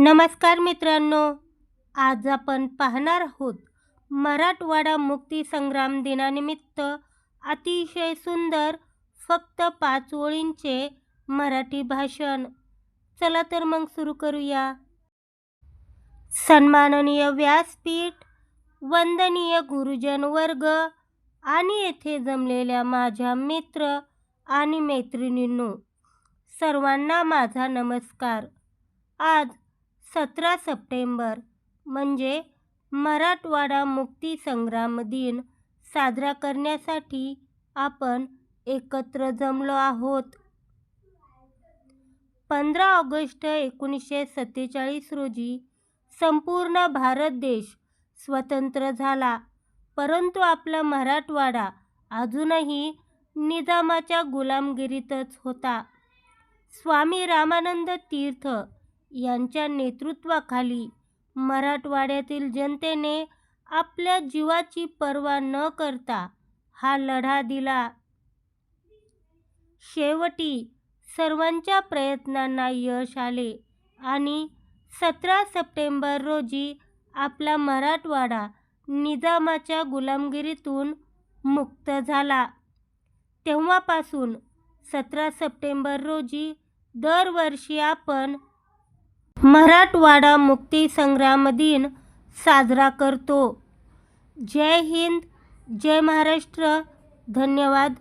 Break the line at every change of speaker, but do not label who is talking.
नमस्कार मित्रांनो आज आपण पाहणार आहोत मराठवाडा मुक्ती संग्राम दिनानिमित्त अतिशय सुंदर फक्त पाच ओळींचे मराठी भाषण. चला तर मग सुरू करूया. सन्माननीय व्यासपीठ वंदनीय गुरुजन वर्ग आणि येथे जमलेल्या माझ्या मित्र आणि मैत्रिणींनो सर्वांना माझा नमस्कार. आज सतरा सप्टेंबर म्हणजे मराठवाडा मुक्ती संग्राम दिन साजरा करण्यासाठी आपण एकत्र जमलो आहोत. पंधरा ऑगस्ट एकोणीसशे सत्तेचाळीस रोजी संपूर्ण भारत देश स्वतंत्र झाला परंतु आपला मराठवाडा अजूनही निजामाच्या गुलामगिरीतच होता. स्वामी रामानंद तीर्थ यांच्या नेतृत्वाखाली मराठवाड्यातील जनतेने आपल्या जीवाची पर्वा न करता हा लढा दिला. शेवटी सर्वांच्या प्रयत्नांना यश आले आणि सतरा सप्टेंबर रोजी आपला मराठवाडा निजामाच्या गुलामगिरीतून मुक्त झाला. तेव्हापासून सतरा सप्टेंबर रोजी दरवर्षी आपण मराठवाडा मुक्तीसंग्राम दिन साजरा करतो. जय हिंद जय महाराष्ट्र. धन्यवाद.